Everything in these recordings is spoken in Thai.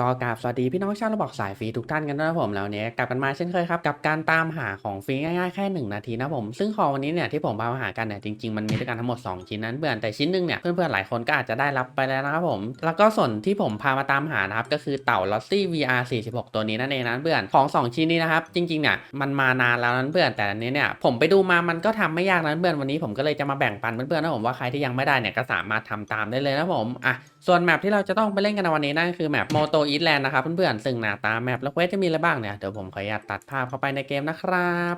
ก็กราบสวัสดีพี่น้องชาวระบอกสายฟรีทุกท่านกันด้วยนะผมแล้วเนี้ยกลับกันมาเช่นเคยครับกับการตามหาของฟรีง่ายๆแค่ 1 นาทีนะผมซึ่งของวันนี้เนี่ยที่ผมพามาหากันเนี่ยจริงๆมันมีด้วยกันทั้งหมด 2 ชิ้นนั้นเพื่อแต่ชิ้นหนึงเนี่ยเพื่อนๆหลายคนก็อาจจะได้รับไปแล้วนะครับผมแล้วก็ส่วนที่ผมพามาตามหานะครับก็คือเต่าลอสซี่ VR 46 ตัวนี้นั่นเองนะเพื่อของ 2 ชิ้นนี้นะครับจริงๆเนี่ยมันมานานแล้วนั้นเพื่อแต่อันนี้เนี่ยผมไปดูมามันก็ทำไม่ยากนั้นเพื่อวันนี้ผมก็เลยจะมาแบ่งปันเพื่อนๆนะผมว่าใครที่ยังไม่ได้เนี่ยก็สามารถทำตามได้เลยนะผมอะ ส่วนแมปที่เราจะต้องไปเล่นกันในวันนี้นั่นคือแมปโมโตอีทแลนด์นะครับเพื่อนๆ ซึ่งหน้าตาแมปและเควสจะมีอะไรบ้างเนี่ย เดี๋ยวผมขออนุญาตตัดภาพเข้าไปในเกมนะครับ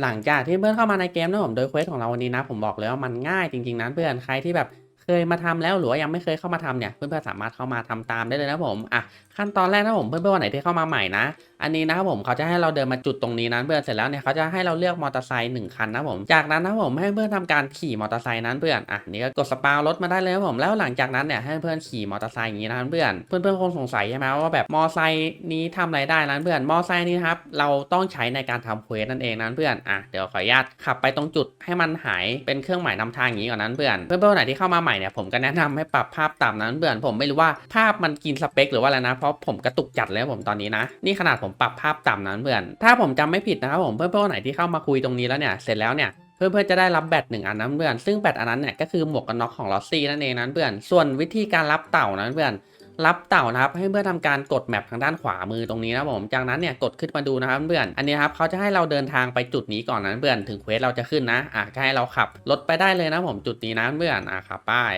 หลังจากที่เพื่อนเข้ามาในเกมนะผมโดยเควสของเราวันนี้นะ ผมบอกเลยว่ามันง่ายจริงๆนะเพื่อนใครที่แบบ เคยมาทำแล้วหรือว่ายังไม่เคยเข้ามาทำเนี่ยเพื่อนๆสามารถเข้ามาทำตามได้เลยนะผมอะขั้นตอนแรกนะผมเพื่อนๆวันไหนที่เข้ามาใหม่นะ อันนี้นะครับผมเขาจะให้เราเดินมาจุดตรงนี้นั้นเพื่อนเสร็จแล้วเนี่ยเขาจะให้เราเลือกมอเตอร์ไซค์หนึ่งคันนะผมจากนั้นนะผมให้เพื่อนทำการขี่มอเตอร์ไซค์นั้นเพื่อนอะนี่ก็กดสปาวรถมาได้เลยนะผมแล้วหลังจากนั้นเนี่ยให้เพื่อนขี่มอเตอร์ไซค์อย่างนี้นะเพื่อนเพื่อนๆคงสงสัยใช่ไหมว่าแบบมอเตอร์ไซค์นี้ทำอะไรได้นั้นเพื่อนมอเตอร์ไซค์นี้ครับเราต้องใช้ในการทำเควสนั่นเองนั้นเพื่อนอะเดี๋ยวขออนุญาตขับไปตรงจุดให้มันหายเป็นเครื่องหมายนำทางอย่างนี้ก่อนนั้นเพื่อนเพื่อนๆไหนที่เข้ามาใหม่เนี่ยผมก็แนะนำให้ปรับภาพต่ำนั้นเพื่อนผมไม่รู้ว่าภาพมันกินสเปคหรือว่าอะไรนะ เพราะผมกระตุกจัดเลยผมตอนนี้นะ นี่ขนาดผมปรับภาพต่ำนั้นเพื่อนถ้าผมจำไม่ผิดนะครับผมเพื่อนๆคนไหนที่เข้ามาคุยตรงนี้แล้วเนี่ยเสร็จแล้วเนี่ยเพื่อนๆจะได้รับแบตหนึ่งอันนั้นเพื่อนซึ่งแบตอันนั้นเนี่ยก็คือหมวกกันน็อกของลอสซี่นั่นเองนั้นเพื่อนส่วนวิธีการรับเต่านั้นเพื่อนรับเต่านะครับให้เพื่อนทำการกดแมปทางด้านขวามือตรงนี้นะผมจากนั้นเนี่ยกดขึ้นมาดูนะครับเพื่อนอันนี้ครับเขาจะให้เราเดินทางไปจุดนี้ก่อนนั้นเพื่อนถึงเควสเราจะขึ้นนะอะก็ให้เราขับรถไปได้เลยนะผมจุดนี้นะเพื่อนอะขับป้าย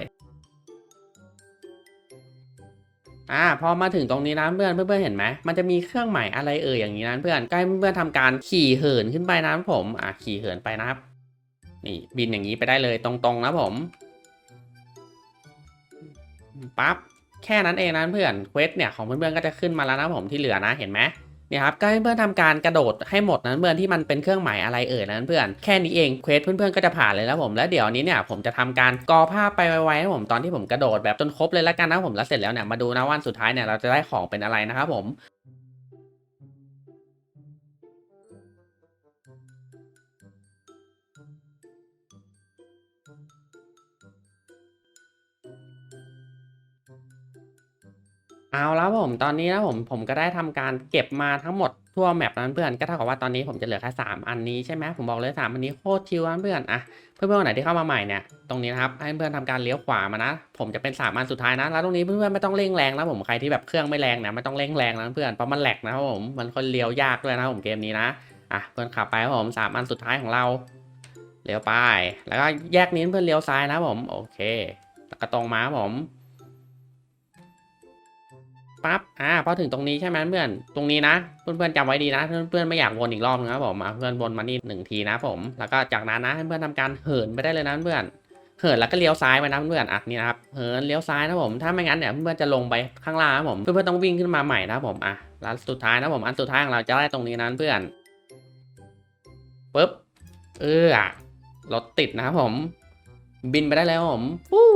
อ่าพอมาถึงตรงนี้นะเพื่อนเพื่อนเห็นไหมมันจะมีเครื่องหมายอะไรเอ่ยอย่างนี้นะเพื่อนใกล้เพื่อนทำการขี่เหินขึ้นไปนะผมอะขี่เหินไปนะครับ นี่บินอย่างนี้ไปได้เลยตรงๆนะผมปั๊บ แค่นั้นเองนะเพื่อนเควสเนี่ยของเพื่อนๆก็จะขึ้นมาแล้วนะผมที่เหลือนะเห็นไหมเนี่ยครับก็ให้เพื่อนทำการกระโดดให้หมดนั้นเพื่อนที่มันเป็นเครื่องหมายอะไรเอ่ยนั้นเพื่อนแค่นี้เองเควสเพื่อนๆก็จะผ่านเลยแล้วผมแล้วเดี๋ยวนี้เนี่ยผมจะทำการกอภาพไปไว้ๆนะผมตอนที่ผมกระโดดแบบจนครบเลยแล้วกันนะผมแล้วเสร็จแล้วเนี่ยมาดูนะวันสุดท้ายเนี่ยเราจะได้ของเป็นอะไรนะครับผม เอาแล้วผมตอนนี้นะผมผมก็ได้ทำการเก็บมาทั้งหมดทั่วแมปนั้นเพื่อนก็เท่ากับว่าตอนนี้ผมจะเหลือแค่สามอันนี้ใช่ไหมผมบอกเลยสามอันนี้โคตรชิวนะเพื่อนอะเพื่อนๆคนไหนที่เข้ามาใหม่เนี่ยตรงนี้นะครับให้เพื่อนทำการเลี้ยวขวามานะ ผมจะเป็นสามอันสุดท้ายนะแล้วตรงนี้เพื่อนๆไม่ต้องเร่งแรงนะผมใครที่แบบเครื่องไม่แรงนี่ยไม่ต้องเร่งแรงนะเพื่อนเพราะมันแหลกนะครับผมมันคนเลี้ยวยากด้วยนะผมเกมนี้นะอะเพื่อนขับไปครับผมสามอันสุดท้ายของเราเลี้ยวไป แล้วก็แยกนี้เพื่อนเลี้ยวซ้ายนะผมโอเค แล้วก็ตรงมาผม ปั๊บอ่าพอถึงตรงนี้ใช่ไหมเพื่อนตรงนี้นะ เพื่อนๆจำไว้ดีนะ เพื่อนๆไม่อยากวนอีกรอบนึงครับผมเพื่อนวนมานี่หนึ่งทีนะผมแล้วก็จากนั้นนะเพื่อนทำการเหินไปได้เลยนะเพื่อนเหินแล้วก็เลี้ยวซ้ายไปนะเพื่อนอะนี่นะครับเหินเลี้ยวซ้ายนะผมถ้าไม่งั้นเนี่ยเพื่อนๆจะลงไปข้างล่างนะผมเพื่อนๆต้องวิ่งขึ้นมาใหม่นะผมอะแล้วสุดท้ายนะผมอันสุดท้ายของเราจะได้ตรงนี้นะเพื่อนปึ๊บเอออะรถติดนะครับผม บินไปได้แล้วผมฟู้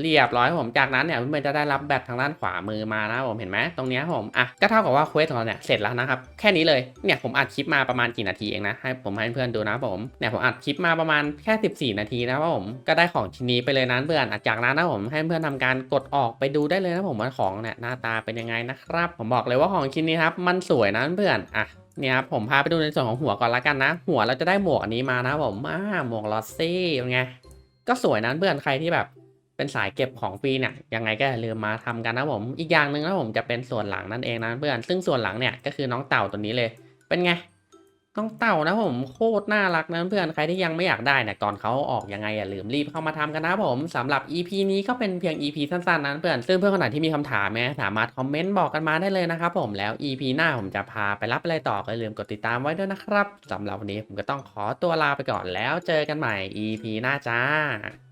เรียบร้อยผมจากนั้นเนี่ยเพื่อนๆจะได้รับแบตทางด้านขวามือมานะผมเห็นไหมตรงนี้ผมอะก็เท่ากับว่าเควสของเราเนี่ยเสร็จแล้วนะครับแค่นี้เลยเนี่ยผมอัดคลิปมาประมาณกี่นาทีเองนะให้ผมให้เพื่อนดูนะผมเนี่ยผมอัดคลิปมาประมาณแค่ 14 นาทีนะผมก็ได้ของชิ้นนี้ไปเลยนะเพื่อนอะจากนั้นนะผมให้เพื่อนทำการกดออกไปดูได้เลยนะผมว่าของเนี่ยหน้าตาเป็นยังไงนะครับ ผมบอกเลยว่าของชิ้นนี้ครับมันสวยนะเพื่อนอะเนี่ยครับผมพาไปดูในส่วนของหัวก่อนละกันนะ หัวเราจะได้หมวกอันนี้มานะผมอ่าหมวกลอสซี่ไงก็สวยนะเพื่อนใครที่แบบ เป็นสายเก็บของฟรีเนี่ยยังไงก็อย่าลืมมาทำกันนะผมอีกอย่างหนึ่งนะผมจะเป็นส่วนหลังนั่นเองนะเพื่อนซึ่งส่วนหลังเนี่ยก็คือน้องเต่าตัวนี้เลย เป็นไงน้องเต่านะผมโคตรน่ารักนะเพื่อนใครที่ยังไม่อยากได้เนี่ยก่อนเขาออกยังไงอย่าลืมรีบเข้ามาทำกันนะผมสำหรับ EP นี้ก็เป็นเพียง EP สั้นๆนะเพื่อนซึ่งเพื่อนคนไหนที่มีคำถามเนี่ยสามารถคอมเมนต์บอกกันมาได้เลยนะครับผมแล้ว EP หน้าผมจะพาไปรับอะไรต่อก็อย่าลืมกดติดตามไว้ด้วยนะครับสำหรับวันนี้ผมก็ต้องขอตัวลาไปก่อนแล้วเจอกันใหม่ EP หน้าจ้า